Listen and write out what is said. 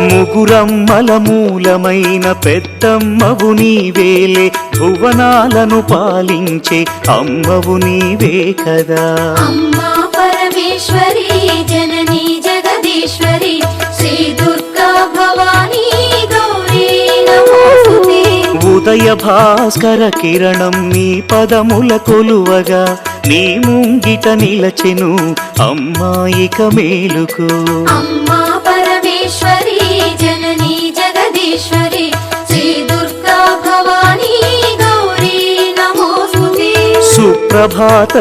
ముగురమ్మల మూలమైన పెద్దమ్మవు నీవేలే భువనాలను పాలించే అమ్మవు నీవే కదా. అమ్మా పరమేశ్వరి జననీ జగదీశ్వరి ఉదయ భాస్కర కిరణం నీ పదముల కొలువగా నీ ముంగిట నిలచెను అమ్మాయిక మేలుకు. అమ్మా పరమేశ్వరి జననీ జగదీశ్వరి శ్రీ దుర్గా భవానీ గౌరీ నమోస్తుతే సుప్రభాత